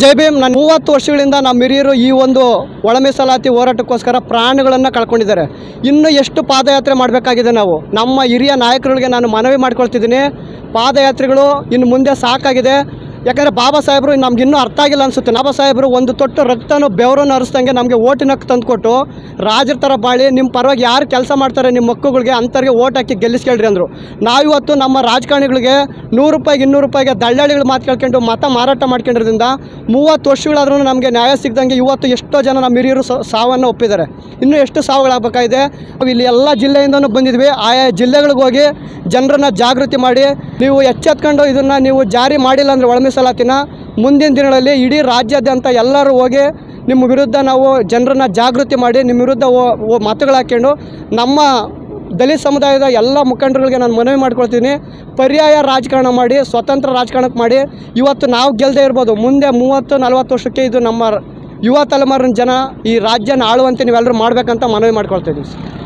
ಜೈ ಭೀಮ್, ನಾನು ಮೂವತ್ತು ವರ್ಷಗಳಿಂದ ನಮ್ಮ ಹಿರಿಯರು ಈ ಒಂದು ಒಳ ಮೀಸಲಾತಿ ಹೋರಾಟಕ್ಕೋಸ್ಕರ ಪ್ರಾಣಗಳನ್ನು ಕಳ್ಕೊಂಡಿದ್ದಾರೆ. ಇನ್ನು ಎಷ್ಟು ಪಾದಯಾತ್ರೆ ಮಾಡಬೇಕಾಗಿದೆ ನಾವು? ನಮ್ಮ ಹಿರಿಯ ನಾಯಕರುಗಳಿಗೆ ನಾನು ಮನವಿ ಮಾಡ್ಕೊಳ್ತಿದ್ದೀನಿ. ಪಾದಯಾತ್ರೆಗಳು ಇನ್ನು ಮುಂದೆ ಸಾಕಾಗಿದೆ. ಯಾಕಂದರೆ ಬಾಬಾ ಸಾಹೇಬರು ನಮ್ಗೆ ಇನ್ನೂ ಅರ್ಥ ಆಗಿಲ್ಲ ಅನಿಸುತ್ತೆ. ಬಾಬಾ ಸಾಹೇಬರು ಒಂದು ತೊಟ್ಟು ರಕ್ತನೂ ಬೆವರನ್ನು ಹರಿಸ್ದಂಗೆ ನಮಗೆ ಓಟಿನ ತಂದುಕೊಟ್ಟು ರಾಜರ ಥರ ಬಾಳಿ ನಿಮ್ಮ ಪರವಾಗಿ ಯಾರು ಕೆಲಸ ಮಾಡ್ತಾರೆ ನಿಮ್ಮ ಮಕ್ಕಳುಗಳಿಗೆ ಅಂಥವ್ರಿಗೆ ಓಟ್ ಹಾಕಿ ಗೆಲ್ಲಿಸ್ಕೇಳ್ರಿ ಅಂದರು. ನಾವಿವತ್ತು ನಮ್ಮ ರಾಜಕಾರಣಿಗಳಿಗೆ ನೂರು ರೂಪಾಯಿಗೆ ಇನ್ನೂರು ರೂಪಾಯಿಗೆ ದಳ್ಳಾಳಿಗಳು ಮಾತು ಕೇಳ್ಕೊಂಡು ಮತ ಮಾರಾಟ ಮಾಡ್ಕೊಂಡಿರೋದ್ರಿಂದ ಮೂವತ್ತು ವರ್ಷಗಳಾದ್ರೂ ನಮಗೆ ನ್ಯಾಯ ಸಿಗ್ದಂಗೆ ಇವತ್ತು ಎಷ್ಟೋ ಜನ ನಮ್ಮ ಹಿರಿಯರು ಸಾವನ್ನು ಒಪ್ಪಿದ್ದಾರೆ. ಇನ್ನೂ ಎಷ್ಟು ಸಾವುಗಳಾಗಬೇಕಾಗಿದೆ? ಇಲ್ಲಿ ಎಲ್ಲ ಜಿಲ್ಲೆಯಿಂದನೂ ಬಂದಿದ್ವಿ. ಆಯಾ ಜಿಲ್ಲೆಗಳಿಗೆ ಹೋಗಿ ಜನರನ್ನ ಜಾಗೃತಿ ಮಾಡಿ ನೀವು ಎಚ್ಚೆತ್ಕೊಂಡು ಇದನ್ನು ನೀವು ಜಾರಿ ಮಾಡಿಲ್ಲ ಅಂದರೆ ಒಳಮೆ ಸಲಾತಿನ ಮುಂದಿನ ದಿನಗಳಲ್ಲಿ ಇಡೀ ರಾಜ್ಯಾದ್ಯಂತ ಎಲ್ಲರೂ ಹೋಗಿ ನಿಮ್ಮ ವಿರುದ್ಧ ನಾವು ಜನರನ್ನ ಜಾಗೃತಿ ಮಾಡಿ ನಿಮ್ಮ ವಿರುದ್ಧ ಓ- ಮಾತುಗಳಾಕೊಂಡು ನಮ್ಮ ದಲಿತ ಸಮುದಾಯದ ಎಲ್ಲ ಮುಖಂಡರುಗಳಿಗೆ ನಾನು ಮನವಿ ಮಾಡ್ಕೊಳ್ತೀನಿ. ಪರ್ಯಾಯ ರಾಜಕಾರಣ ಮಾಡಿ, ಸ್ವತಂತ್ರ ರಾಜಕಾರಣಕ್ಕೆ ಮಾಡಿ. ಇವತ್ತು ನಾವು ಗೆಲ್ಲದೆ ಇರ್ಬೋದು. ಮುಂದೆ ಮೂವತ್ತು, ನಲವತ್ತು ವರ್ಷಕ್ಕೆ ಇದು ನಮ್ಮ ಯುವ ತಲೆಮಾರಿನ ಜನ ಈ ರಾಜ್ಯನ ಆಳುವಂತೆ ನೀವೆಲ್ಲರೂ ಮಾಡಬೇಕಂತ ಮನವಿ ಮಾಡ್ಕೊಳ್ತಿದ್ದೀವಿ